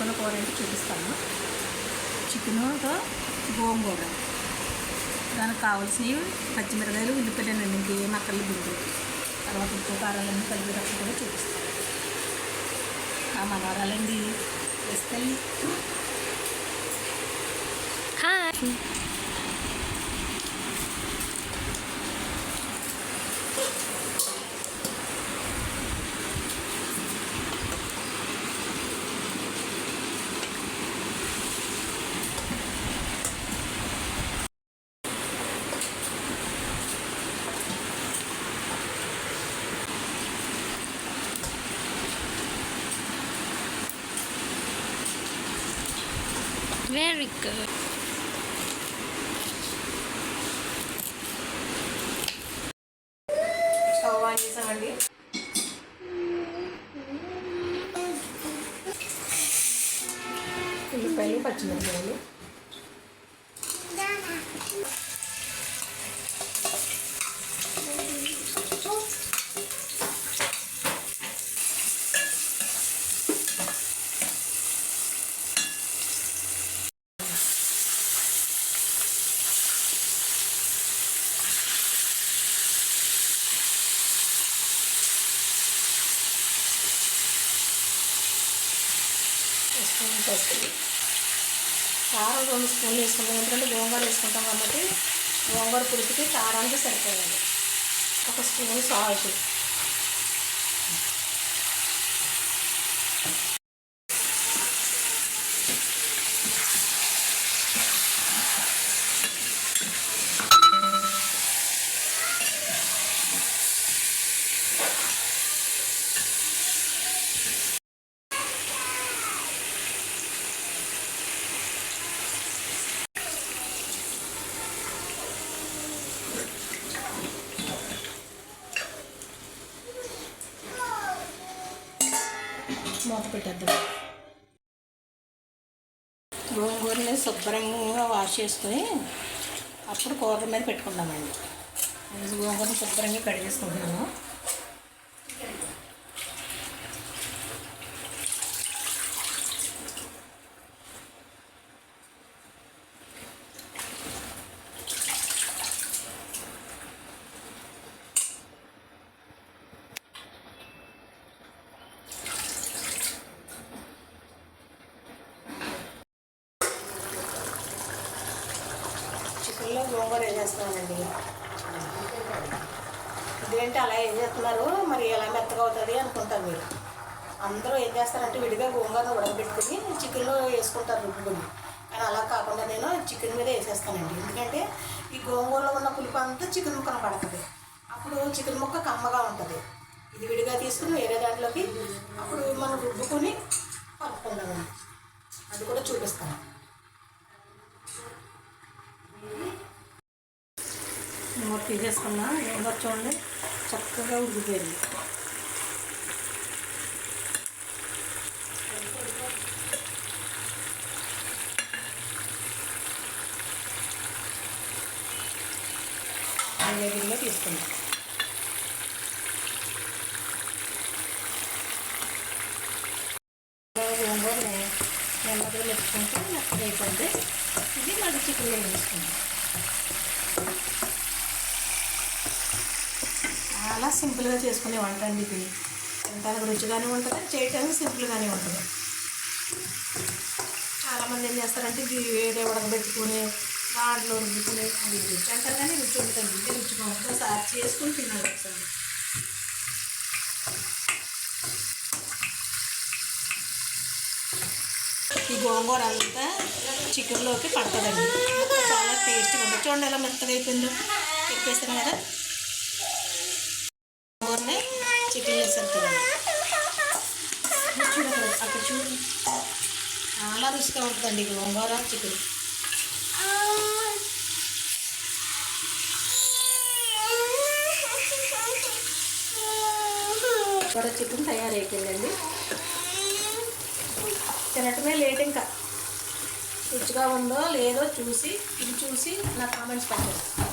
కొన్ని కూర అయితే చూపిస్తాను. చికెన్తో గోంగూర. దానికి కావాల్సినవి పచ్చిమిరకాయలు ఉల్లిపాయలేనండి ఇంకే మక్కలు దిగు తర్వాత ఉప్పు కారాలన్నీ కలిపి రక్షణ కూడా చూపిస్తాను. ఆ మనవరాలండి వేస్తాయి వెరీ గుడ్ స్టవ్ ఆన్ చేసామండి ఉల్లిపాయలు పచ్చిమిరపకాయలు స్పూన్ పసుపు కారం రెండు స్పూన్లు వేసుకుంటాం. ఎందుకంటే గోంగూర వేసుకుంటాం కాబట్టి గోంగూర పులుపుకి కారానికి సరిపోయింది. ఒక స్పూన్ సాల్ట్. మూత పెట్టేద్దాం. గోంగూరని శుభ్రంగా వాష్ చేసుకొని అప్పుడు కూర మీద పెట్టుకుందామండి. గోంగూరని శుభ్రంగా కడిగేసుకుంటున్నాము చికెన్లో గోంగూర వేసేస్తున్నానండి ఇదేంటి అలా ఏం చేస్తున్నారు? మరి ఎలా మెత్తగా అవుతుంది అనుకుంటారు మీరు. అందరూ ఏం చేస్తారంటే విడిగా గోంగూరను ఉడకబెట్టుకుని చికెన్లో వేసుకుంటారు రుబ్బుకొని. కానీ అలా కాకుండా నేను చికెన్ మీద వేసేస్తానండి. ఎందుకంటే ఈ గోంగూరలో ఉన్న పులుపు అంతా చికెన్ ముక్కన పడుతుంది. అప్పుడు చికెన్ ముక్క కమ్మగా ఉంటుంది. ఇది విడిగా తీసుకుని వేరే దాంట్లోకి అప్పుడు మనం రుబ్బుకొని కలుపుకుందామండి. అది కూడా చూపిస్తాను. మూత తీసేసుకున్నా ఏదో చూడండి చక్కగా ఉడికిపోయింది. గిన్నె తీసుకుందాం. గోంగూరని నెమ్మదిగా మెచ్చుకుంటే మెత్తగా అయిపోద్ది. ఇది మళ్ళీ చికెన్ తీసుకుంటాం చాలా సింపుల్గా చేసుకునే వంట అండి ఇది. తినడానికి రుచిగానే ఉంటుంది చేయటానికి సింపుల్గానే ఉంటుంది. చాలామంది ఏం చేస్తారంటే ఇది వేరే ఉడకబెట్టుకుని వాటిలో రుబ్బుకుని అది రుచి అంటారు కానీ రుచి ఉంటుంది ఇది రుచిగా ఉంటుంది. ఒకసారి చేసుకుని తినాలి ఒకసారి. ఈ గోంగూర అంతా చికెన్లోకి పడుతుందండి. చాలా టేస్ట్గా ఉంటుంది. చూడండి ఎలా మెత్తగా అయిపోయిందో చెప్పేస్తాను కదా గోంగూరని చికెన్ వేసేస్తాను చూడండి అక్కడ చూడండి చాలా రుచిగా ఉంటుందండి గోంగూర చికెన్ గోంగూర చికెన్ తయారైపోయిందండి. తినటమే లేట్ ఇంకా. రుచిగా ఉందో లేదో చూసి ఇది చూసి నా కామెంట్స్ పెట్టండి.